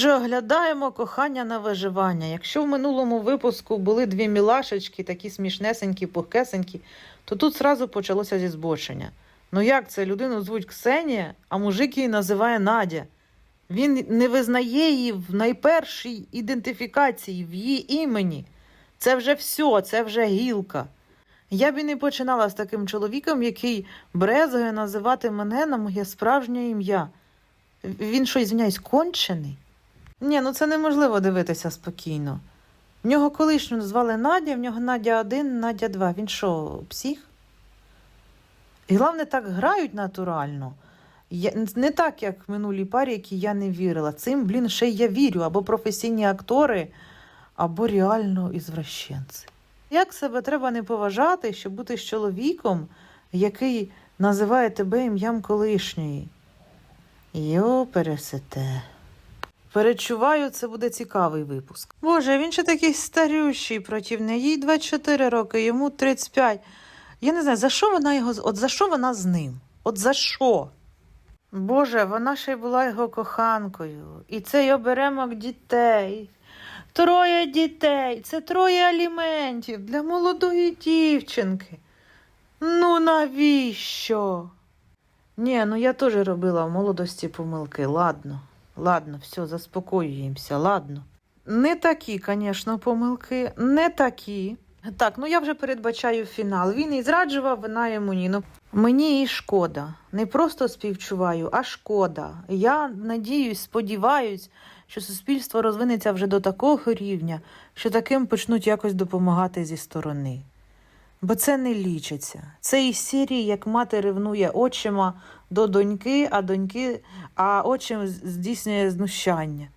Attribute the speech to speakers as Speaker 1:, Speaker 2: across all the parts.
Speaker 1: Отже, оглядаємо кохання на виживання. Якщо в минулому випуску були дві мілашечки, такі смішнесенькі, пухкесенькі, то тут зразу почалося зі збочення. Ну як це? Людину звуть Ксенія, а мужик її називає Надя. Він не визнає її в найпершій ідентифікації, в її імені. Це вже все, це вже гілка. Я б і не починала з таким чоловіком, який брезгує називати мене на моє справжнє ім'я. Він що, звиняюсь, кончений? Ні, ну це неможливо дивитися спокійно. В нього колишню звали Надя, в нього Надя 1, Надя 2. Він що, псих? І головне, так грають натурально. Я, не так, як в минулій парі, які я не вірила. Цим, блін, ще я вірю. Або професійні актори, або реально ізвращенці. Як себе треба не поважати, щоб бути з чоловіком, який називає тебе ім'ям колишньої? Йо, пересете. Перечуваю, це буде цікавий випуск. Боже, він ще такий старющий противний. Їй 24 роки, йому 35. Я не знаю, за що вона його. От за що вона з ним? От за що? Боже, вона ще й була його коханкою. І цей оберемок дітей. Троє дітей. Це троє аліментів для молодої дівчинки. Ну навіщо? Ні, ну я теж робила в молодості помилки. Ладно, ладно, все, заспокоюємося, ладно. Не такі, звісно, помилки, не такі. Так, ну я вже передбачаю фінал. Він і зраджував, вона йому ні. Ну, мені і шкода. Не просто співчуваю, а шкода. Я надіюсь, сподіваюсь, що суспільство розвинеться вже до такого рівня, що таким почнуть якось допомагати зі сторони. Бо це не лічиться. Це із серії, як мати ревнує очима до доньки, а доньки, а очим здійснює знущання.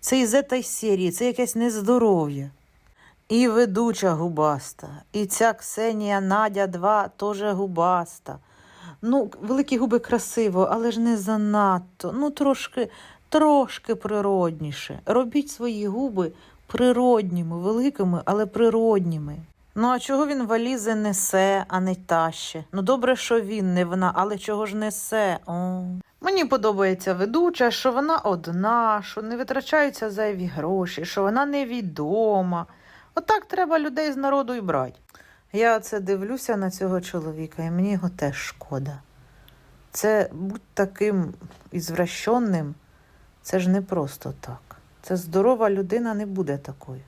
Speaker 1: Це із цієї серії, це якесь нездоров'я. І ведуча губаста, і ця Ксенія Надя 2 теж губаста. Ну, великі губи красиво, але ж не занадто. Ну, трошки, трошки природніше. Робіть свої губи природніми, великими, але природніми. Ну, а чого він валізи несе, а не таще? Ну, добре, що він, не вона, але чого ж несе? О. Мені подобається ведуча, що вона одна, що не витрачаються зайві гроші, що вона невідома. Отак треба людей з народу і брати. Я це дивлюся на цього чоловіка, і мені його теж шкода. Це будь таким ізвращенним, це ж не просто так. Це здорова людина не буде такою.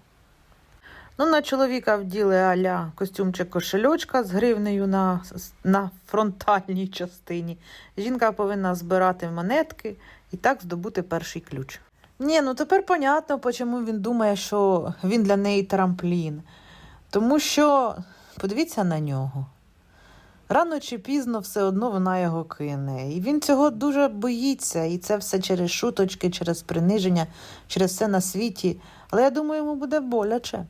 Speaker 1: Ну, на чоловіка вділи аля костюмчик кошельочка з гривнею на, на фронтальній частині. Жінка повинна збирати монетки і так здобути перший ключ. Ні, ну тепер понятно, чому він думає, що він для неї трамплін. Тому що подивіться на нього. Рано чи пізно все одно вона його кине. І він цього дуже боїться. І це все через шуточки, через приниження, через все на світі. Але я думаю, йому буде боляче.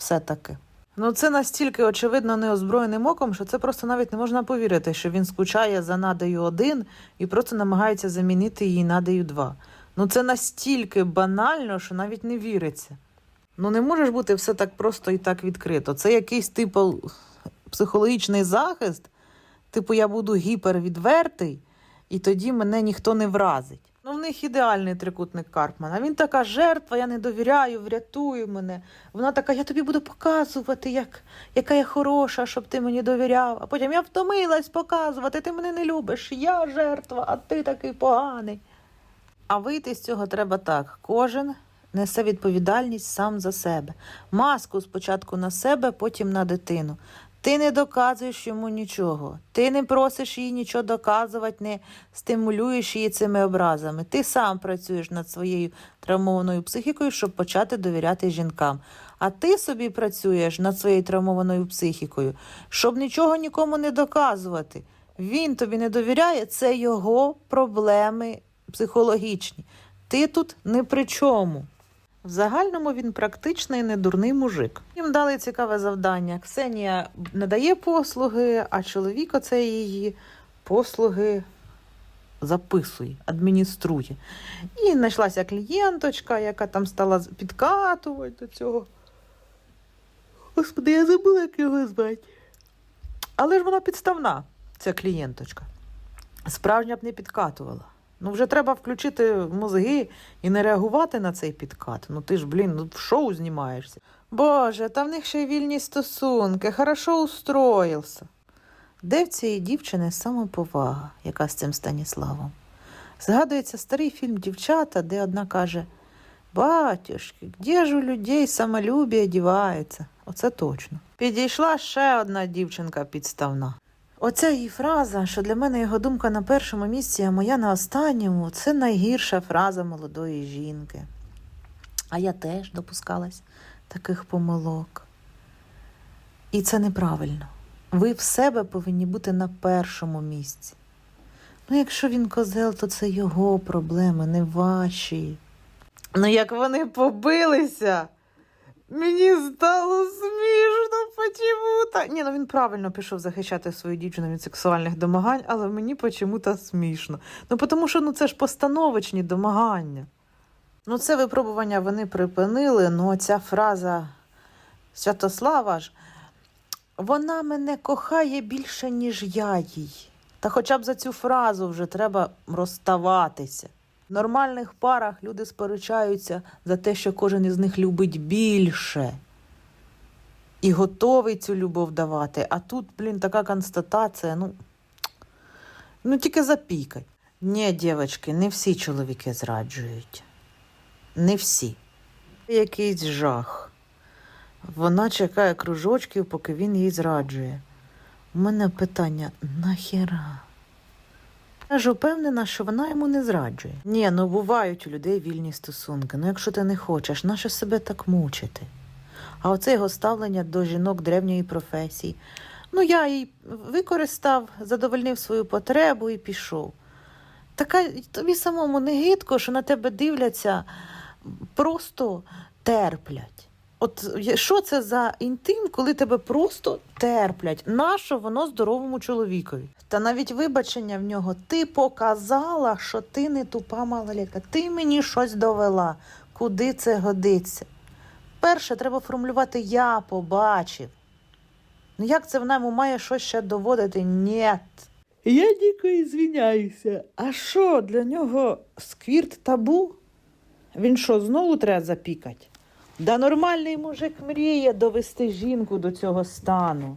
Speaker 1: Все-таки. Ну, це настільки очевидно неозброєним оком, що це просто навіть не можна повірити, що він скучає за Надею один і просто намагається замінити її Надею два. Ну це настільки банально, що навіть не віриться. Ну не може ж бути все так просто і так відкрито. Це якийсь типу психологічний захист. Типу, я буду гіпервідвертий, і тоді мене ніхто не вразить. Ну, в них ідеальний трикутник Карпмана. Він така жертва, я не довіряю, врятуй мене. Вона така, я тобі буду показувати, як, яка я хороша, щоб ти мені довіряв. А потім я втомилась показувати, ти мене не любиш. Я жертва, а ти такий поганий. А вийти з цього треба так: кожен несе відповідальність сам за себе. Маску спочатку на себе, потім на дитину. Ти не доказуєш йому нічого. Ти не просиш їй нічого доказувати, не стимулюєш її цими образами. Ти сам працюєш над своєю травмованою психікою, щоб почати довіряти жінкам. А ти собі працюєш над своєю травмованою психікою, щоб нічого нікому не доказувати. Він тобі не довіряє, це його проблеми психологічні. Ти тут не при чому. В загальному він практичний недурний мужик. Їм дали цікаве завдання. Ксенія надає послуги, а чоловік оце її послуги записує, адмініструє. І знайшлася клієнточка, яка там стала підкатувати до цього. Господи, я забула, як його звати. Але ж вона підставна, ця клієнточка. Справжня б не підкатувала. Ну вже треба включити мозги і не реагувати на цей підкат. Ну ти ж, блін, ну в шоу знімаєшся. Боже, та в них ще й вільні стосунки, хорошо устроївся. Де в цієї дівчини самоповага, яка з цим Станіславом? Згадується старий фільм Дівчата, де одна каже: Батюшки, де ж у людей самолюбие дівається? Оце точно. Підійшла ще одна дівчинка підставна. Оця її фраза, що для мене його думка на першому місці, а моя на останньому, це найгірша фраза молодої жінки. А я теж допускалась таких помилок. І це неправильно. Ви в себе повинні бути на першому місці. Ну, якщо він козел, то це його проблеми, не ваші. Ну, як вони побилися, мені стало смішно почему-то. Ні, ну він правильно пішов захищати свою дівчину від сексуальних домагань, але мені почему-то смішно. Ну, тому що ну, це ж постановочні домагання. Ну, це випробування вони припинили, ну ця фраза Святослава ж, вона мене кохає більше, ніж я їй. Та хоча б за цю фразу вже треба розставатися. В нормальних парах люди сперечаються за те, що кожен із них любить більше і готовий цю любов давати. А тут, блін, така констатація, ну, ну тільки запікай. Ні, дівчатки, не всі чоловіки зраджують. Не всі. Якийсь жах. Вона чекає кружочків, поки він їй зраджує. У мене питання нахіра? Я ж упевнена, що вона йому не зраджує. Ні, ну бувають у людей вільні стосунки. Ну якщо ти не хочеш, нащо себе так мучити? А оце його ставлення до жінок древньої професії. Ну, я її використав, задовольнив свою потребу і пішов. Така тобі самому не гидко, що на тебе дивляться, просто терплять. От що це за інтим, коли тебе просто терплять? Нащо воно здоровому чоловікові? Та навіть вибачення в нього ти показала, що ти не тупа малолітка. Ти мені щось довела. Куди це годиться? Перше, треба формулювати я побачив. Ну як це вона йому має щось ще доводити? Ні. Я дико звіняюся. А що для нього сквірт табу? Він що, знову треба запікати? Да нормальний мужик мріє довести жінку до цього стану.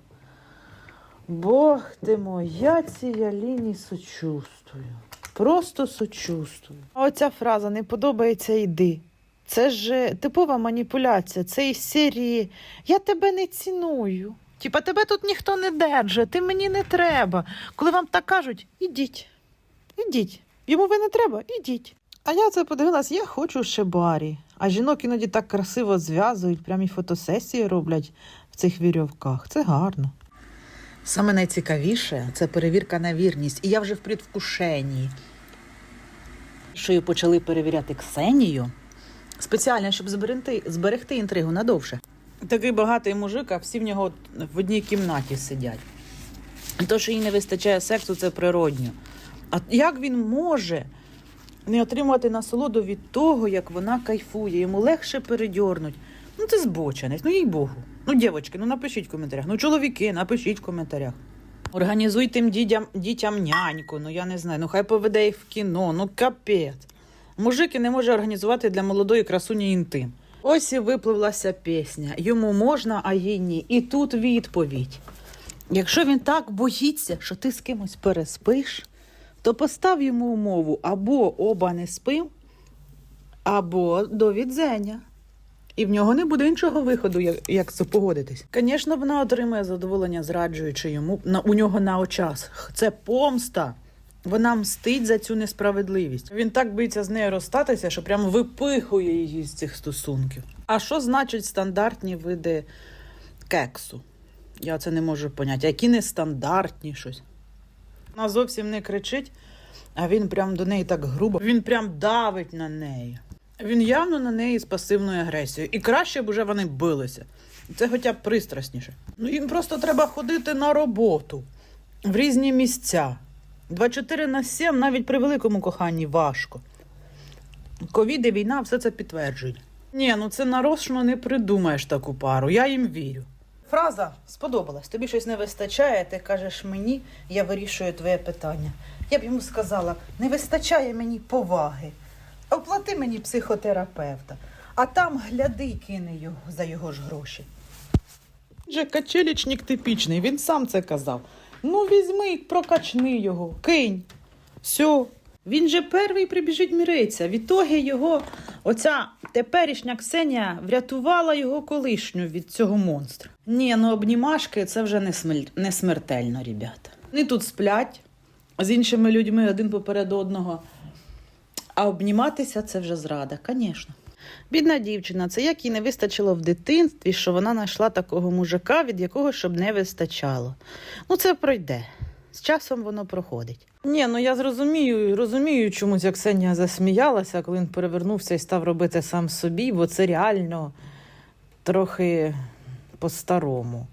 Speaker 1: Бог ти моя ція лінії сочувствую. Просто сочувствую. А оця фраза не подобається йди. Це ж е, типова маніпуляція. Це із серії Я тебе не ціную. Типа тебе тут ніхто не держить, ти мені не треба. Коли вам так кажуть, ідіть, ідіть. Йому ви не треба, ідіть. А я це подивилась, я хочу ще барі. А жінок іноді так красиво зв'язують, прямі фотосесії роблять в цих вірьовках. Це гарно. Саме найцікавіше це перевірка на вірність. І я вже в предвкушенні. Що її почали перевіряти Ксенію спеціально, щоб зберегти, зберегти інтригу надовше. Такий багатий мужик, а всі в нього в одній кімнаті сидять. То, що їй не вистачає сексу, це природньо. А як він може не отримувати насолоду від того, як вона кайфує? Йому легше передьорнуть. Ну, це збоченість, ну їй Богу. Ну, дівчатки, ну напишіть в коментарях. Ну, чоловіки, напишіть в коментарях. Організуй тим дітям, дітям няньку, ну я не знаю, ну хай поведе їх в кіно, ну капець. Мужик і не може організувати для молодої красуні інтим. Ось і випливлася пісня. Йому можна, а їй ні. І тут відповідь. Якщо він так боїться, що ти з кимось переспиш, то постав йому умову або оба не спим, або до відзення. І в нього не буде іншого виходу, як, як це погодитись. Звісно, вона отримує задоволення, зраджуючи йому на, у нього на очах. Це помста. Вона мстить за цю несправедливість. Він так боїться з нею розстатися, що прямо випихує її з цих стосунків. А що значить стандартні види кексу? Я це не можу поняти. Які нестандартні щось. Вона зовсім не кричить, а він прям до неї так грубо. Він прям давить на неї. Він явно на неї з пасивною агресією. І краще б уже вони билися. Це хоча б пристрасніше. Ну їм просто треба ходити на роботу в різні місця. 24 на 7 навіть при великому коханні важко. Ковід і війна все це підтверджують. Ні, ну це нарочно не придумаєш таку пару. Я їм вірю. Фраза сподобалась. Тобі щось не вистачає, ти кажеш мені, я вирішую твоє питання. Я б йому сказала, не вистачає мені поваги. Оплати мені психотерапевта, а там гляди кине його за його ж гроші.
Speaker 2: Же качелічник типічний, він сам це казав. Ну, візьми, прокачни його, кинь. Все. Він же перший прибіжить миритися. Відтоги його, оця теперішня Ксенія врятувала його колишню від цього монстра. Ні, ну обнімашки це вже не, смель... не смертельно, ребята. Вони тут сплять з іншими людьми один поперед одного. А обніматися це вже зрада, звісно. Бідна дівчина, це як їй не вистачило в дитинстві, що вона знайшла такого мужика, від якого щоб не вистачало. Ну, це пройде. З часом воно проходить. Ні, ну я зрозумію, розумію, чомусь як Ксенія засміялася, коли він перевернувся і став робити сам собі, бо це реально трохи по-старому.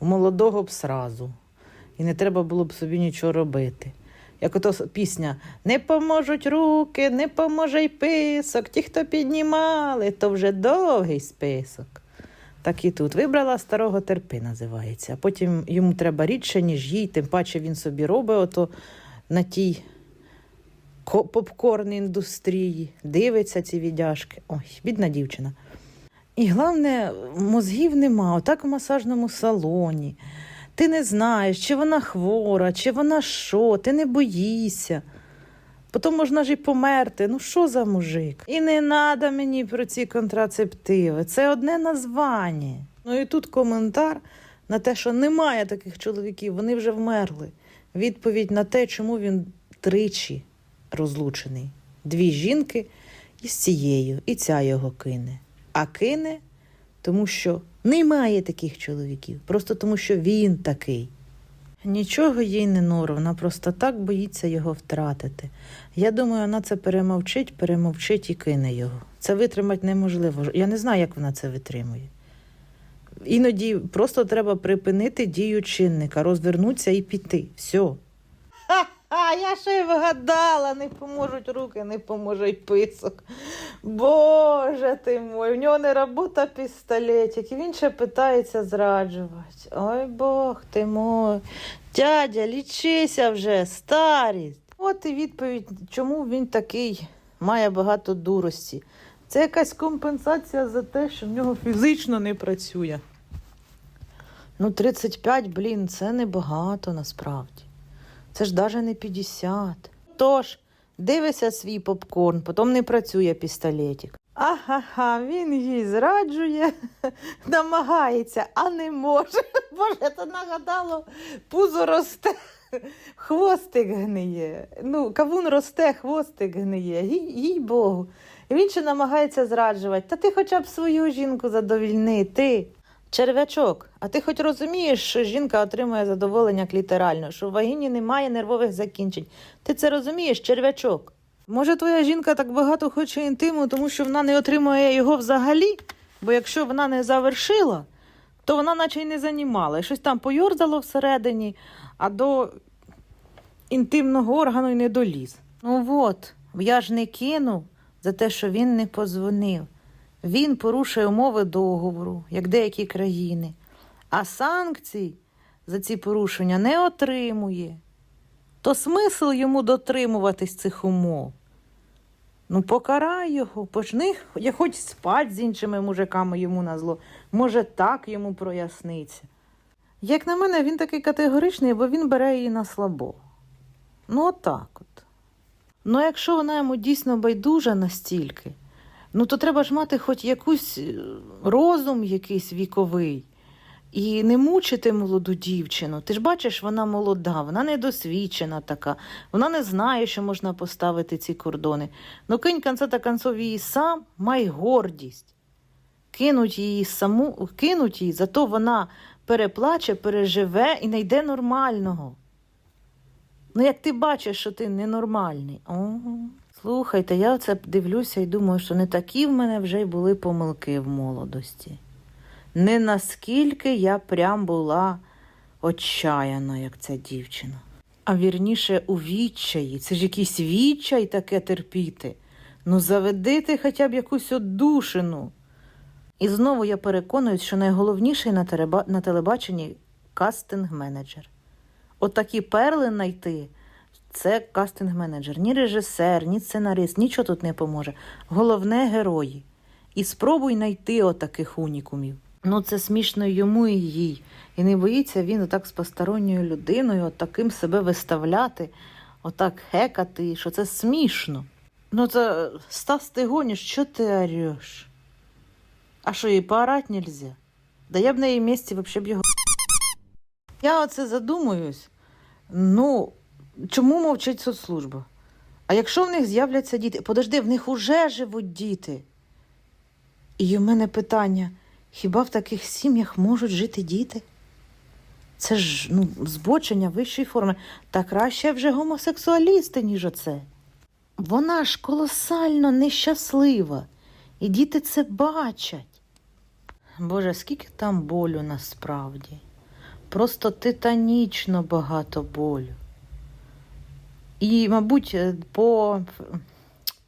Speaker 2: У молодого б сразу. І не треба було б собі нічого робити. Як ото пісня Не поможуть руки, не поможе й писок. Ті, хто піднімали, то вже довгий список. Так і тут вибрала старого терпи, називається. Потім йому треба рідше, ніж їй, тим паче він собі робить ото на тій попкорн індустрії, дивиться ці віддяшки. Ой, бідна дівчина. І головне, мозгів нема, отак в масажному салоні. Ти не знаєш, чи вона хвора, чи вона що, ти не боїшся. Потім можна ж і померти. Ну що за мужик? І не треба мені про ці контрацептиви. Це одне названня. Ну і тут коментар на те, що немає таких чоловіків, вони вже вмерли. Відповідь на те, чому він тричі розлучений. Дві жінки із цією, і ця його кине. А кине, тому що немає таких чоловіків, просто тому що він такий. Нічого їй не нору, вона просто так боїться його втратити. Я думаю, вона це перемовчить, перемовчить і кине його. Це витримати неможливо. Я не знаю, як вона це витримує. Іноді просто треба припинити дію чинника, розвернутися і піти. Все. Ха-ха, я ще й вгадала, не поможуть руки, не поможе й писок. Боже ти мой, в нього не робота пістолетик, і він ще питається зраджувати. Ой Бог ти мой. Дядя, лічися вже, старість. От і відповідь, чому він такий має багато дурості. Це якась компенсація за те, що в нього фізично не працює. Ну, 35, блін, це небагато насправді. Це ж навіть не 50. Тож, дивися свій попкорн, потім не працює пістолетик. Ага, він їй зраджує, намагається, а не може. Боже, це нагадало, пузо росте, хвостик гниє. Ну, кавун росте, хвостик гниє, їй, Богу. Він ще намагається зраджувати. Та ти хоча б свою жінку задовільни, ти. Черв'ячок, а ти хоч розумієш, що жінка отримує задоволення клітерально, що в вагіні немає нервових закінчень. Ти це розумієш, черв'ячок? Може, твоя жінка так багато хоче інтиму, тому що вона не отримує його взагалі? Бо якщо вона не завершила, то вона наче й не занімала. Щось там пойорзало всередині, а до інтимного органу й не доліз. Ну от, я ж не кинув за те, що він не позвонив. Він порушує умови договору, як деякі країни, а санкцій за ці порушення не отримує. То смисл йому дотримуватись цих умов. Ну, покарай його, почни я хоч спать з іншими мужиками йому на зло. Може, так йому проясниться. Як на мене, він такий категоричний, бо він бере її на слабо. Ну, отак от. Ну, якщо вона йому дійсно байдужа настільки, ну то треба ж мати хоч якусь е, розум якийсь віковий. І не мучити молоду дівчину. Ти ж бачиш, вона молода, вона недосвідчена така, вона не знає, що можна поставити ці кордони. Ну кинь конце та концов її сам, май гордість. Кинуть її саму, кинуть її, зато вона переплаче, переживе і знайде нормального. Ну, як ти бачиш, що ти ненормальний. Ого. Слухайте, я це дивлюся і думаю, що не такі в мене вже й були помилки в молодості. Не наскільки я прям була отчаяна, як ця дівчина. А вірніше у відчаї. Це ж якийсь відчай таке терпіти. Ну, заведи ти хоча б якусь одушину. І знову я переконуюсь, що найголовніший на, телебаченні кастинг-менеджер. Отакі перли знайти
Speaker 1: це кастинг-менеджер. Ні режисер, ні сценарист, нічого тут не поможе. Головне герої. І спробуй знайти отаких унікумів. Ну, це смішно йому і їй. І не боїться він отак з посторонньою людиною, от таким себе виставляти, отак хекати, що це смішно. Ну, це Стас, ти гониш, що ти ореш? А що, і поорать нельзя? Да я б на її місці вообще б його. Я оце задумуюсь. Ну, чому мовчить соцслужба? А якщо в них з'являться діти? Подожди, в них уже живуть діти. І у мене питання: хіба в таких сім'ях можуть жити діти? Це ж ну, збочення вищої форми. Та краще вже гомосексуалісти, ніж оце. Вона ж колосально нещаслива, і діти це бачать. Боже, скільки там болю насправді. Просто титанічно багато болю. І, мабуть, е, по,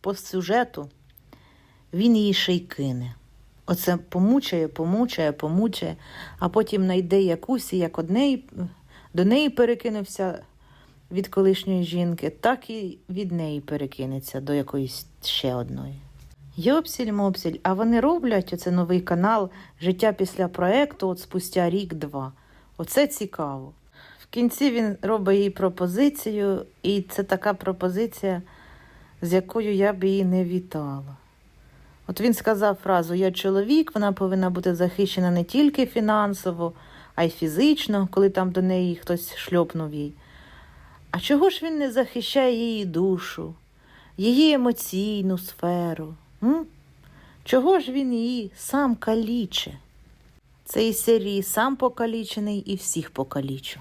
Speaker 1: по сюжету він її ще й кине. Оце помучає, помучає, помучає, а потім знайде якусь, і як однеї, до неї перекинувся від колишньої жінки, так і від неї перекинеться до якоїсь ще одної. Йопсіль мопсіль, а вони роблять оце новий канал Життя після проекту от спустя рік-два. Оце цікаво. В кінці він робить їй пропозицію, і це така пропозиція, з якою я б її не вітала. От він сказав фразу Я чоловік, вона повинна бути захищена не тільки фінансово, а й фізично, коли там до неї хтось шльопнув їй. А чого ж він не захищає її душу, її емоційну сферу? М? Чого ж він її сам каліче? Цей серії сам покалічений і всіх покалічу.